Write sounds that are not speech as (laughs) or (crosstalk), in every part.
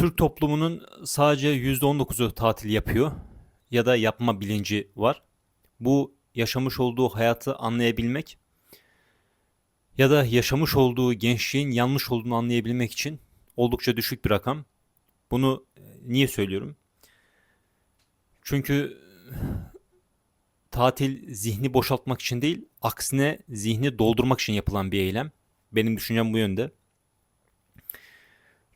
Türk toplumunun sadece %19'u tatil yapıyor ya da yapma bilinci var. Bu yaşamış olduğu hayatı anlayabilmek ya da yaşamış olduğu gençliğin yanlış olduğunu anlayabilmek için oldukça düşük bir rakam. Bunu e, niye söylüyorum? Çünkü tatil zihni boşaltmak için değil, aksine zihni doldurmak için yapılan bir eylem. Benim düşüncem bu yönde.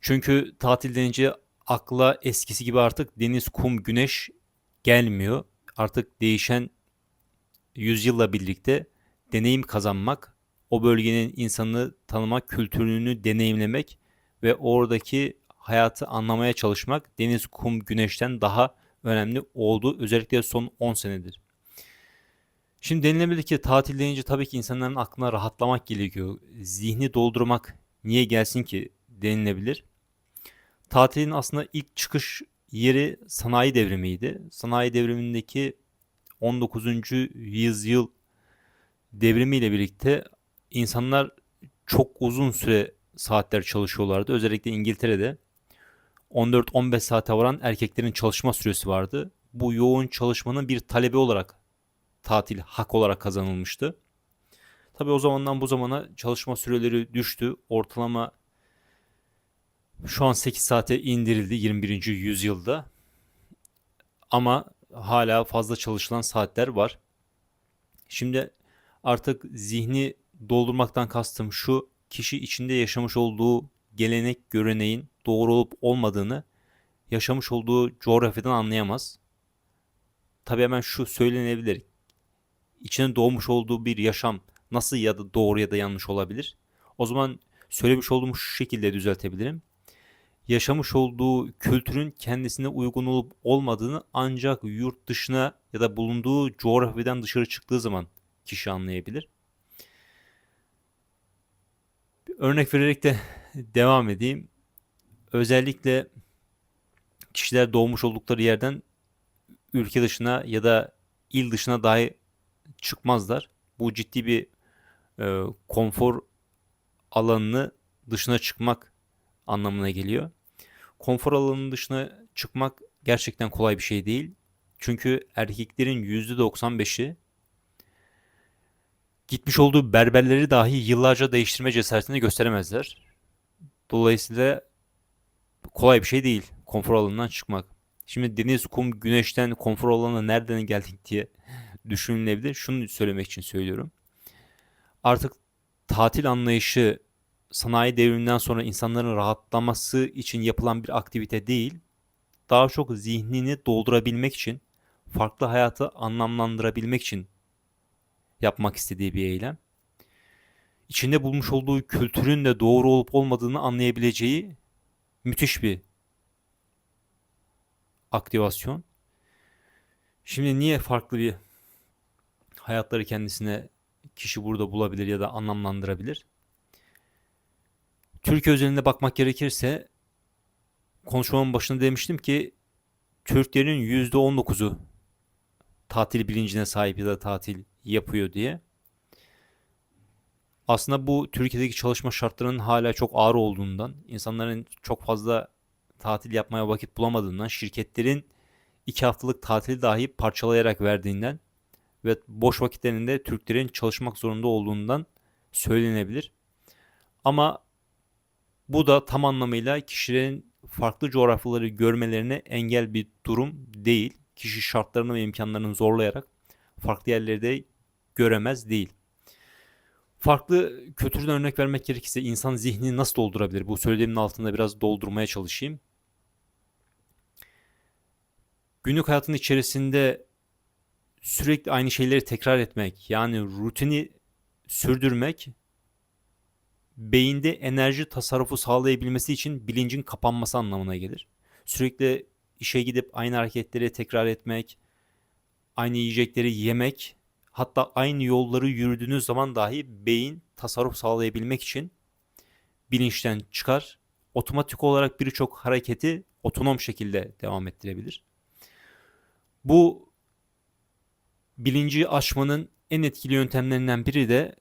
Çünkü tatil denince akla eskisi gibi artık deniz, kum, güneş gelmiyor. Artık değişen yüzyılla birlikte deneyim kazanmak, o bölgenin insanını tanımak, kültürünü deneyimlemek ve oradaki hayatı anlamaya çalışmak deniz, kum, güneşten daha önemli oldu. Özellikle son 10 senedir. Şimdi denilebilir ki tatil deyince tabii ki insanların aklına rahatlamak gerekiyor. Zihni doldurmak niye gelsin ki denilebilir. Tatilin aslında ilk çıkış yeri sanayi devrimiydi. Sanayi devrimindeki 19. yüzyıl devrimiyle birlikte insanlar çok uzun süre saatler çalışıyorlardı. Özellikle İngiltere'de 14-15 saate varan erkeklerin çalışma süresi vardı. Bu yoğun çalışmanın bir talebi olarak tatil hak olarak kazanılmıştı. Tabi o zamandan bu zamana çalışma süreleri düştü. Ortalama şu an 8 saate indirildi 21. yüzyılda. Ama hala fazla çalışılan saatler var. Şimdi artık zihni doldurmaktan kastım şu kişi içinde yaşamış olduğu gelenek göreneğin doğru olup olmadığını yaşamış olduğu coğrafyadan anlayamaz. Tabi hemen şu söylenebilir. İçine doğmuş olduğu bir yaşam nasıl ya da doğru ya da yanlış olabilir? O zaman söylemiş olduğum şu şekilde düzeltebilirim yaşamış olduğu kültürün kendisine uygun olup olmadığını ancak yurt dışına ya da bulunduğu coğrafyadan dışarı çıktığı zaman kişi anlayabilir. Örnek vererek de (laughs) devam edeyim. Özellikle kişiler doğmuş oldukları yerden ülke dışına ya da il dışına dahi çıkmazlar. Bu ciddi bir e, konfor alanını dışına çıkmak anlamına geliyor. Konfor alanının dışına çıkmak gerçekten kolay bir şey değil. Çünkü erkeklerin %95'i gitmiş olduğu berberleri dahi yıllarca değiştirme cesaretini gösteremezler. Dolayısıyla kolay bir şey değil konfor alanından çıkmak. Şimdi deniz, kum, güneşten konfor alanına nereden geldik diye düşünülebilir. Şunu söylemek için söylüyorum. Artık tatil anlayışı sanayi devriminden sonra insanların rahatlaması için yapılan bir aktivite değil, daha çok zihnini doldurabilmek için, farklı hayatı anlamlandırabilmek için yapmak istediği bir eylem. İçinde bulmuş olduğu kültürün de doğru olup olmadığını anlayabileceği müthiş bir aktivasyon. Şimdi niye farklı bir hayatları kendisine kişi burada bulabilir ya da anlamlandırabilir? Türkiye özelinde bakmak gerekirse konuşmamın başında demiştim ki Türklerin %19'u tatil bilincine sahip ya da tatil yapıyor diye. Aslında bu Türkiye'deki çalışma şartlarının hala çok ağır olduğundan, insanların çok fazla tatil yapmaya vakit bulamadığından, şirketlerin iki haftalık tatili dahi parçalayarak verdiğinden ve boş vakitlerinde Türklerin çalışmak zorunda olduğundan söylenebilir. Ama bu da tam anlamıyla kişilerin farklı coğrafyaları görmelerine engel bir durum değil. Kişi şartlarını ve imkanlarını zorlayarak farklı yerleri de göremez değil. Farklı kötüden örnek vermek gerekirse insan zihnini nasıl doldurabilir? Bu söylediğimin altında biraz doldurmaya çalışayım. Günlük hayatın içerisinde sürekli aynı şeyleri tekrar etmek, yani rutini sürdürmek beyinde enerji tasarrufu sağlayabilmesi için bilincin kapanması anlamına gelir. Sürekli işe gidip aynı hareketleri tekrar etmek, aynı yiyecekleri yemek, hatta aynı yolları yürüdüğünüz zaman dahi beyin tasarruf sağlayabilmek için bilinçten çıkar. Otomatik olarak birçok hareketi otonom şekilde devam ettirebilir. Bu bilinci aşmanın en etkili yöntemlerinden biri de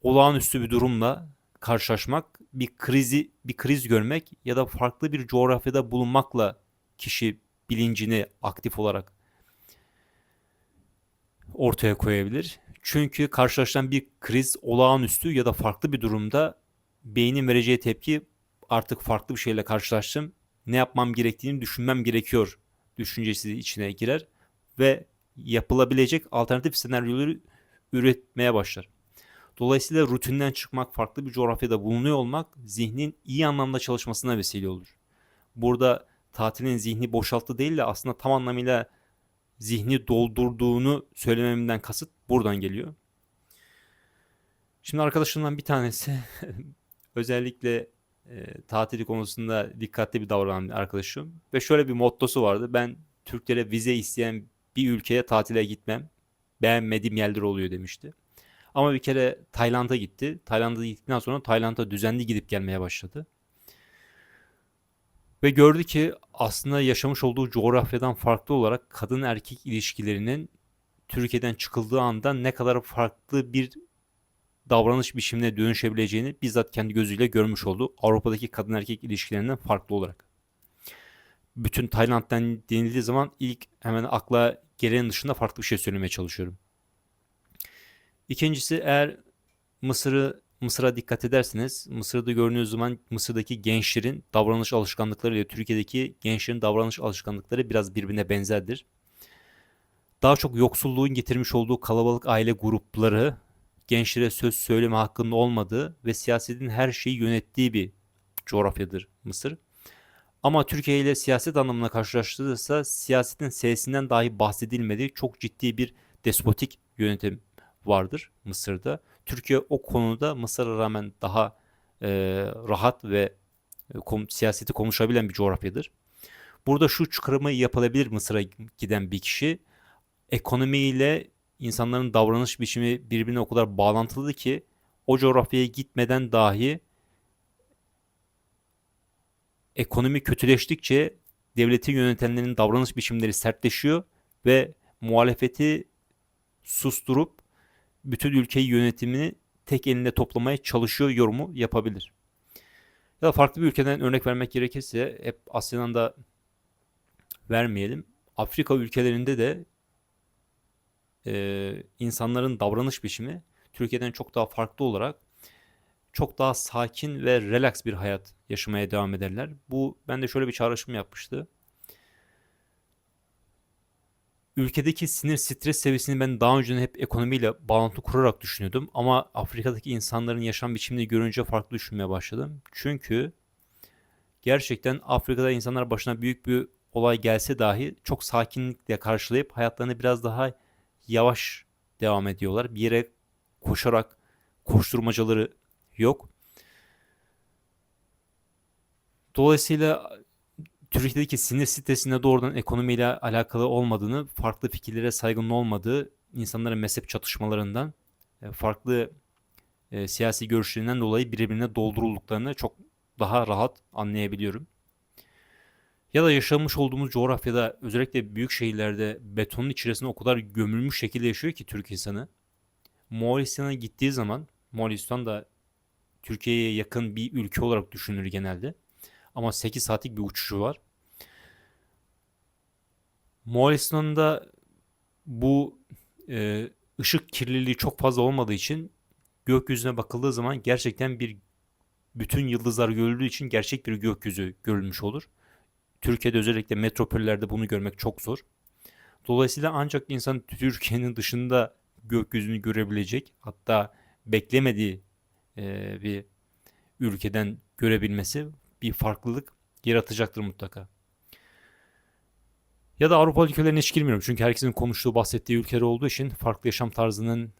olağanüstü bir durumla karşılaşmak bir krizi bir kriz görmek ya da farklı bir coğrafyada bulunmakla kişi bilincini aktif olarak ortaya koyabilir. Çünkü karşılaşılan bir kriz olağanüstü ya da farklı bir durumda beynin vereceği tepki artık farklı bir şeyle karşılaştım. Ne yapmam gerektiğini düşünmem gerekiyor düşüncesi içine girer ve yapılabilecek alternatif senaryoları üretmeye başlar. Dolayısıyla rutinden çıkmak, farklı bir coğrafyada bulunuyor olmak zihnin iyi anlamda çalışmasına vesile olur. Burada tatilin zihni boşalttı değil de aslında tam anlamıyla zihni doldurduğunu söylememden kasıt buradan geliyor. Şimdi arkadaşımdan bir tanesi (laughs) özellikle e, tatili konusunda dikkatli bir davranan bir arkadaşım ve şöyle bir mottosu vardı. Ben Türklere vize isteyen bir ülkeye tatile gitmem. Beğenmediğim yerler oluyor demişti. Ama bir kere Tayland'a gitti. Tayland'a gittikten sonra Tayland'a düzenli gidip gelmeye başladı. Ve gördü ki aslında yaşamış olduğu coğrafyadan farklı olarak kadın erkek ilişkilerinin Türkiye'den çıkıldığı anda ne kadar farklı bir davranış biçimine dönüşebileceğini bizzat kendi gözüyle görmüş oldu. Avrupa'daki kadın erkek ilişkilerinden farklı olarak. Bütün Tayland'dan denildiği zaman ilk hemen akla gelenin dışında farklı bir şey söylemeye çalışıyorum. İkincisi eğer Mısır'ı Mısır'a dikkat ederseniz Mısır'da gördüğünüz zaman Mısır'daki gençlerin davranış alışkanlıkları ile Türkiye'deki gençlerin davranış alışkanlıkları biraz birbirine benzerdir. Daha çok yoksulluğun getirmiş olduğu kalabalık aile grupları gençlere söz söyleme hakkının olmadığı ve siyasetin her şeyi yönettiği bir coğrafyadır Mısır. Ama Türkiye ile siyaset anlamına karşılaştırılırsa siyasetin sesinden dahi bahsedilmediği çok ciddi bir despotik yönetim vardır Mısır'da. Türkiye o konuda Mısır'a rağmen daha e, rahat ve e, kom, siyaseti konuşabilen bir coğrafyadır. Burada şu çıkarımı yapılabilir Mısır'a giden bir kişi ekonomiyle insanların davranış biçimi birbirine o kadar bağlantılı ki o coğrafyaya gitmeden dahi ekonomi kötüleştikçe devleti yönetenlerin davranış biçimleri sertleşiyor ve muhalefeti susturup bütün ülkeyi yönetimini tek elinde toplamaya çalışıyor yorumu yapabilir. Ya da farklı bir ülkeden örnek vermek gerekirse hep Asya'dan da vermeyelim. Afrika ülkelerinde de e, insanların davranış biçimi Türkiye'den çok daha farklı olarak çok daha sakin ve relax bir hayat yaşamaya devam ederler. Bu ben de şöyle bir çağrışım yapmıştı. Ülkedeki sinir stres seviyesini ben daha önce hep ekonomiyle bağlantı kurarak düşünüyordum. Ama Afrika'daki insanların yaşam biçimini görünce farklı düşünmeye başladım. Çünkü gerçekten Afrika'da insanlar başına büyük bir olay gelse dahi çok sakinlikle karşılayıp hayatlarını biraz daha yavaş devam ediyorlar. Bir yere koşarak koşturmacaları yok. Dolayısıyla Türkiye'deki sinir sitesinde doğrudan ekonomiyle alakalı olmadığını, farklı fikirlere saygının olmadığı, insanların mezhep çatışmalarından, e, farklı e, siyasi görüşlerinden dolayı birbirine doldurulduklarını çok daha rahat anlayabiliyorum. Ya da yaşamış olduğumuz coğrafyada özellikle büyük şehirlerde betonun içerisinde o kadar gömülmüş şekilde yaşıyor ki Türk insanı. Moğolistan'a gittiği zaman Moğolistan da Türkiye'ye yakın bir ülke olarak düşünülür genelde. Ama 8 saatlik bir uçuşu var. Moğolistan'da bu e, ışık kirliliği çok fazla olmadığı için gökyüzüne bakıldığı zaman gerçekten bir bütün yıldızlar görüldüğü için gerçek bir gökyüzü görülmüş olur. Türkiye'de özellikle metropollerde bunu görmek çok zor. Dolayısıyla ancak insan Türkiye'nin dışında gökyüzünü görebilecek hatta beklemediği e, bir ülkeden görebilmesi bir farklılık yaratacaktır mutlaka. Ya da Avrupa ülkelerine hiç girmiyorum. Çünkü herkesin konuştuğu, bahsettiği ülkeler olduğu için farklı yaşam tarzının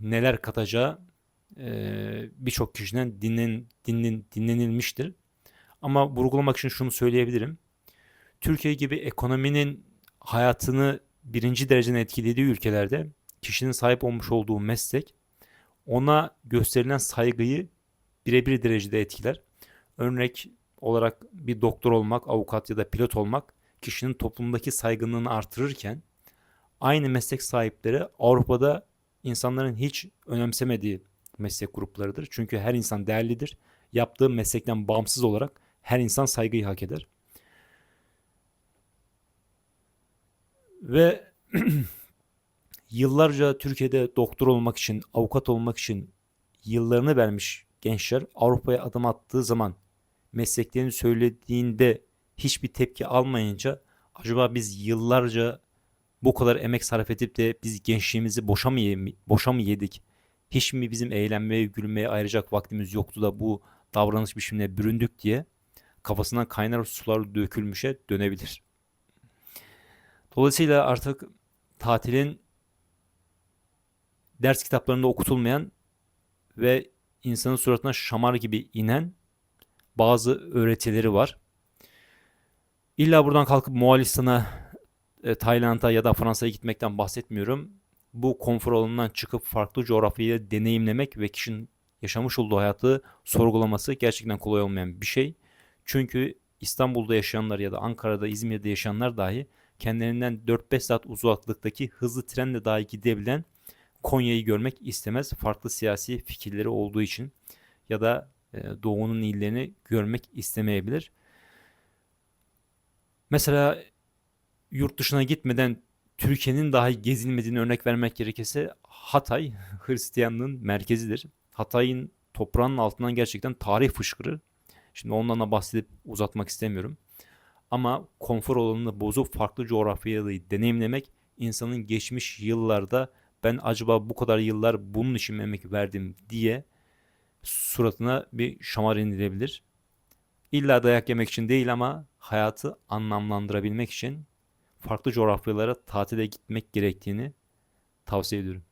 neler katacağı e, birçok kişiden dinlen, dinlen, dinlenilmiştir. Ama vurgulamak için şunu söyleyebilirim. Türkiye gibi ekonominin hayatını birinci dereceden etkilediği ülkelerde kişinin sahip olmuş olduğu meslek ona gösterilen saygıyı birebir derecede etkiler. Örnek olarak bir doktor olmak, avukat ya da pilot olmak kişinin toplumdaki saygınlığını artırırken aynı meslek sahipleri Avrupa'da insanların hiç önemsemediği meslek gruplarıdır. Çünkü her insan değerlidir. yaptığı meslekten bağımsız olarak her insan saygıyı hak eder. Ve (clears throat) yıllarca Türkiye'de doktor olmak için, avukat olmak için yıllarını vermiş gençler Avrupa'ya adım attığı zaman mesleklerini söylediğinde hiçbir tepki almayınca acaba biz yıllarca bu kadar emek sarf edip de biz gençliğimizi boşa mı, boşa mı yedik? Hiç mi bizim eğlenmeye, gülmeye ayıracak vaktimiz yoktu da bu davranış biçimine büründük diye kafasından kaynar sular dökülmüşe dönebilir. Dolayısıyla artık tatilin ders kitaplarında okutulmayan ve insanın suratına şamar gibi inen bazı öğretileri var. İlla buradan kalkıp Moğolistan'a, e, Tayland'a ya da Fransa'ya gitmekten bahsetmiyorum. Bu konfor alanından çıkıp farklı coğrafyayı deneyimlemek ve kişinin yaşamış olduğu hayatı sorgulaması gerçekten kolay olmayan bir şey. Çünkü İstanbul'da yaşayanlar ya da Ankara'da, İzmir'de yaşayanlar dahi kendilerinden 4-5 saat uzaklıktaki hızlı trenle dahi gidebilen Konya'yı görmek istemez. Farklı siyasi fikirleri olduğu için ya da e, doğunun illerini görmek istemeyebilir. Mesela yurt dışına gitmeden Türkiye'nin dahi gezilmediğini örnek vermek gerekirse Hatay (laughs) Hristiyanlığın merkezidir. Hatay'ın toprağının altından gerçekten tarih fışkırır. Şimdi ondan da bahsedip uzatmak istemiyorum. Ama konfor alanını bozup farklı coğrafyayı deneyimlemek insanın geçmiş yıllarda ben acaba bu kadar yıllar bunun için emek verdim diye suratına bir şamar indirebilir. İlla dayak yemek için değil ama hayatı anlamlandırabilmek için farklı coğrafyalara tatile gitmek gerektiğini tavsiye ediyorum.